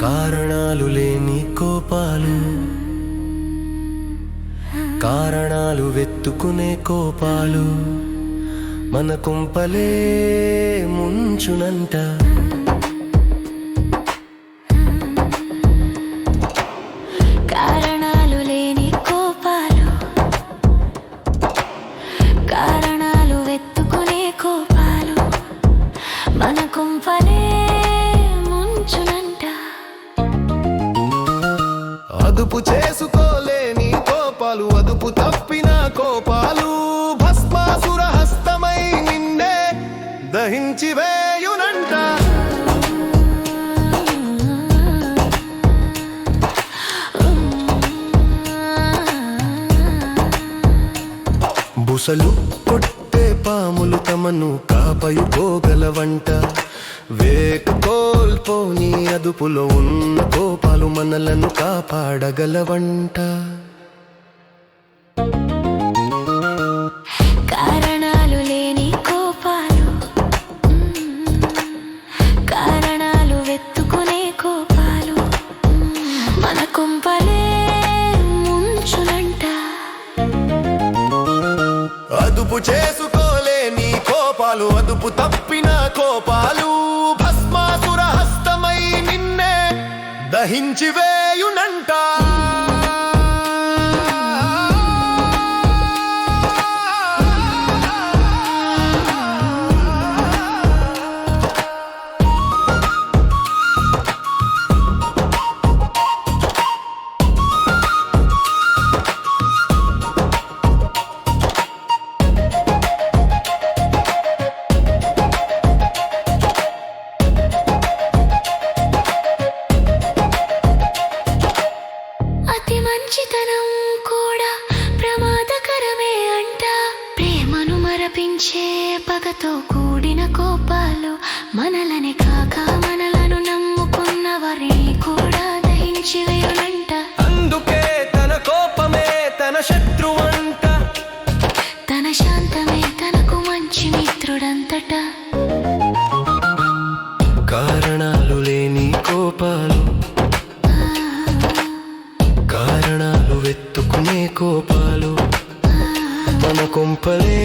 కారణాలు లేని కోపాలు. కారణాలు వెతుకునే కోపాలు. మన కుంపలే ముంచునంట. కారణాలు లేని కోపాలు. కారణాలు వెతుకునే కోపాలు. మన కుంపలే తప్పు తప్పిన కోపాలు భస్మాసుర హస్తమై నిన్నే దహించి వేయునంట. బుసలు కొట్టే పాములు తమను కాపయుకోగలవంట వేక కోల్పోని అదుపులో ఉన్న కోపాలు మనలను కాపాడగలవంట. అదుపు చేసుకోలేని కోపాలు అదుపు తప్పిన కోపాలు. భస్మాసుర హస్తమై నిన్నే దహించి వేయునంటా. మంచితనం కూడా ప్రమాదకరమే అంట. ప్రేమను మరపించే పగతో కూడిన కోపాలు మనలని కాక మనలను నమ్ముకున్న వారిని కూడా దహించి వేయునంట అందుకే తన కోపమే తన శత్రువంట. తన శాంతమే తనకు మంచి మిత్రుడంతట. తలెత్తుకునే కోపాలు మన కుంపలే